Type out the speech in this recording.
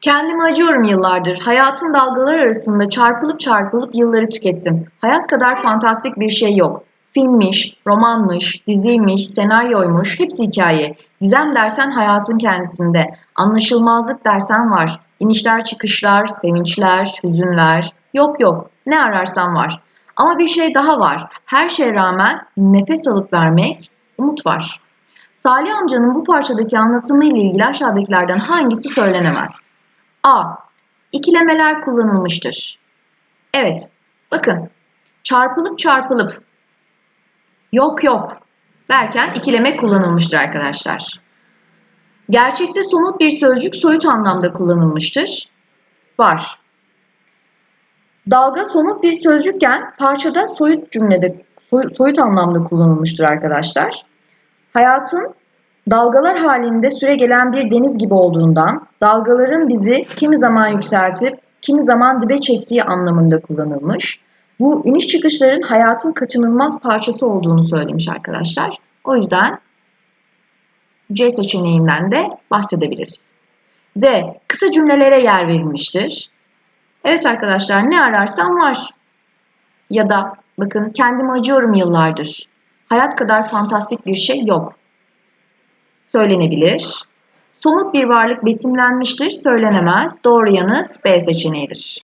Kendimi acıyorum yıllardır. Hayatın dalgalar arasında çarpılıp çarpılıp yılları tükettim. Hayat kadar fantastik bir şey yok. Filmmiş, romanmış, diziymiş, senaryoymuş, hepsi hikaye. Gizem dersen hayatın kendisinde. Anlaşılmazlık dersen var. İnişler çıkışlar, sevinçler, hüzünler. Yok yok, ne ararsan var. Ama bir şey daha var. Her şeye rağmen nefes alıp vermek, umut var. Salih amcanın bu parçadaki anlatımı ile ilgili aşağıdakilerden hangisi söylenemez? A. İkilemeler kullanılmıştır. Evet, bakın. Çarpılıp çarpılıp yok yok derken ikileme kullanılmıştır arkadaşlar. Gerçekte somut bir sözcük soyut anlamda kullanılmıştır. Var. Dalga somut bir sözcükken parçada soyut cümlede soy- soyut anlamda kullanılmıştır arkadaşlar. Hayatın dalgalar halinde süre gelen bir deniz gibi olduğundan dalgaların bizi kimi zaman yükseltip kimi zaman dibe çektiği anlamında kullanılmış. Bu iniş çıkışların hayatın kaçınılmaz parçası olduğunu söylemiş arkadaşlar. O yüzden C seçeneğinden de bahsedebiliriz. D. Kısa cümlelere yer verilmiştir. Evet arkadaşlar ne ararsam var. Ya da bakın kendimi acıyorum yıllardır. Hayat kadar fantastik bir şey yok söylenebilir. Somut bir varlık betimlenmiştir, söylenemez. Doğru yanıt B seçeneğidir.